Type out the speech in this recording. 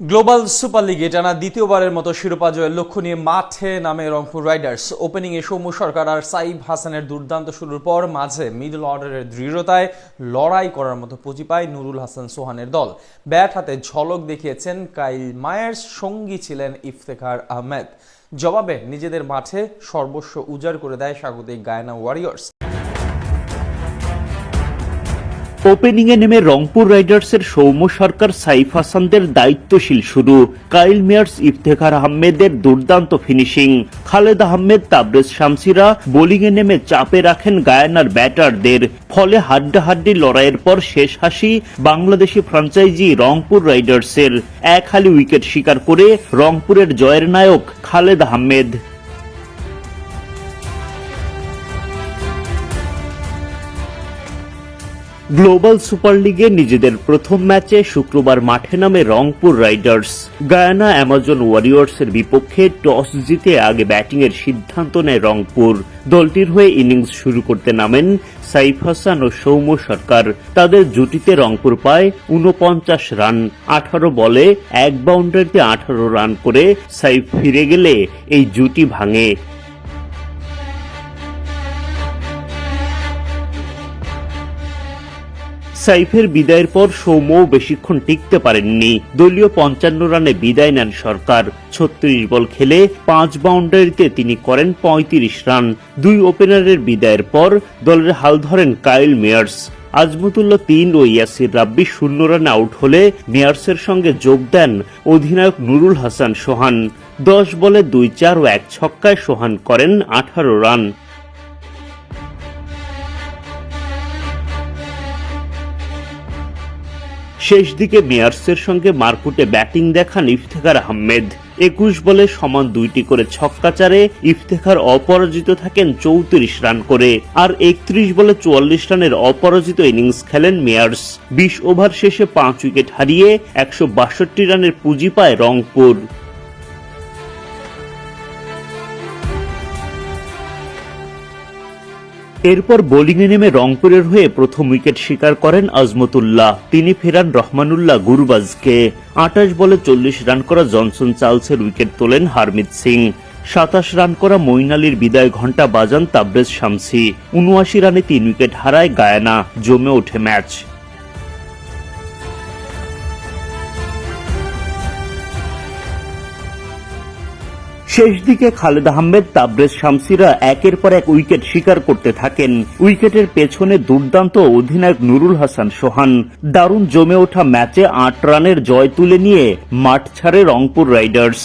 Global super লিগে টানা দ্বিতীয়বারের মতো শিরোপা জয়ের লক্ষ্য নিয়ে মাঠে নামে রংপুর রাইডার্স। ওপেনিংয়ে সৌম্য সরকার আর সাইব হাসানের দুর্দান্ত শুরুর পর মাঝে মিডল অর্ডারের দৃঢ়তায় লড়াই করার মতো পুঁজি পায় নুরুল হাসান সোহানের দল। ব্যাট হাতে ঝলক দেখিয়েছেন কাইল মায়ার্স, সঙ্গী ছিলেন ইফতেখার আহমেদ। জবাবে নিজেদের মাঠে সর্বস্ব উজাড় করে দেয় স্বাগতিক গায়না ওয়ারিয়র্স ওপেনিংয়ে নেমে রংপুর রাইডার্সের সৌম্য সরকার, সাইফ হাসানদের দায়িত্বশীল শুরু। কাইল মেয়ার্স, ইফতেখার আহমেদের দুর্দান্ত ফিনিশিং। খালেদ আহমেদ, তাবরেজ শামসিরা বোলিংয়ে নেমে চাপে রাখেন গায়ানার ব্যাটারদের। ফলে হাড্ডাহাড্ডি লড়াইয়ের পর শেষ হাসি বাংলাদেশি ফ্রাঞ্চাইজি রংপুর রাইডার্সের। এক হালি উইকেট শিকার করে রংপুরের জয়ের নায়ক খালেদ আহমেদ। গ্লোবাল সুপার লিগে নিজেদের প্রথম ম্যাচে শুক্রবার মাঠে নামে রংপুর রাইডার্স। গায়ানা অ্যামাজন ওয়ারিয়র্সের বিপক্ষে টস জিতে আগে ব্যাটিংয়ের সিদ্ধান্ত নেয় রংপুর। দলটির হয়ে ইনিংস শুরু করতে নামেন সাইফ হাসান ও সৌম্য সরকার। তাদের জুটিতে রংপুর পায় উনপঞ্চাশ রান, আঠারো বলে এক বাউন্ডারিতে আঠারো রান করে সাইফ ফিরে গেলে এই জুটি ভাঙে। সাইফের বিদায়ের পর সৌম্যও বেশিক্ষণ টিকতে পারেননি। দলীয় পঞ্চান্ন রানে বিদায় নেন সরকার। ছত্রিশ বল খেলে পাঁচ বাউন্ডারিতে তিনি করেন পঁয়ত্রিশ রান। দুই ওপেনারের বিদায়ের পর দলের হাল ধরেন কাইল মেয়ার্স। আজমতুল্লাহ তিন ও ইয়াসির রাব্বি শূন্য রানে আউট হলে মেয়ার্সের সঙ্গে যোগ দেন অধিনায়ক নুরুল হাসান সোহান। দশ বলে দুই চার ও এক ছক্কায় সোহান করেন আঠারো রান। শেষ দিকে মেয়ার্সের সঙ্গে মারকুটে ব্যাটিং দেখান ইফতেখার আহমেদ। একুশ বলে সমান দুইটি করে ছক্কা চারে ইফতেখার অপরাজিত থাকেন চৌত্রিশ রান করে, আর একত্রিশ বলে চুয়াল্লিশ রানের অপরাজিত ইনিংস খেলেন মেয়ার্স। বিশ ওভার শেষে পাঁচ উইকেট হারিয়ে একশো বাষট্টি রানের পুঁজি পায় রংপুর। এরপর বোলিংয়ে নেমে রংপুরের হয়ে প্রথম উইকেট শিকার করেন আজমতুল্লাহ। তিনি ফেরান রহমানুল্লাহ গুরুবাজকে। আটাশ বলে চল্লিশ রান করা জনসন চার্লসের উইকেট তোলেন হারমিত সিং। সাতাশ রান করা মঈন আলীর বিদায় ঘণ্টা বাজান তাবরেজ শামসি। উনআশি রানে তিন উইকেট হারায় গায়ানা। জমে ওঠে ম্যাচ। শেষ দিকে খালেদ আহমেদ, তাবরেজ শামসিরা একের পর এক উইকেট শিকার করতে থাকেন। উইকেটের পেছনে দুর্দান্ত অধিনায়ক নুরুল হাসান সোহান। দারুণ জমে ওঠা ম্যাচে আট রানের জয় তুলে নিয়ে মাঠ ছাড়ে রংপুর রাইডার্স।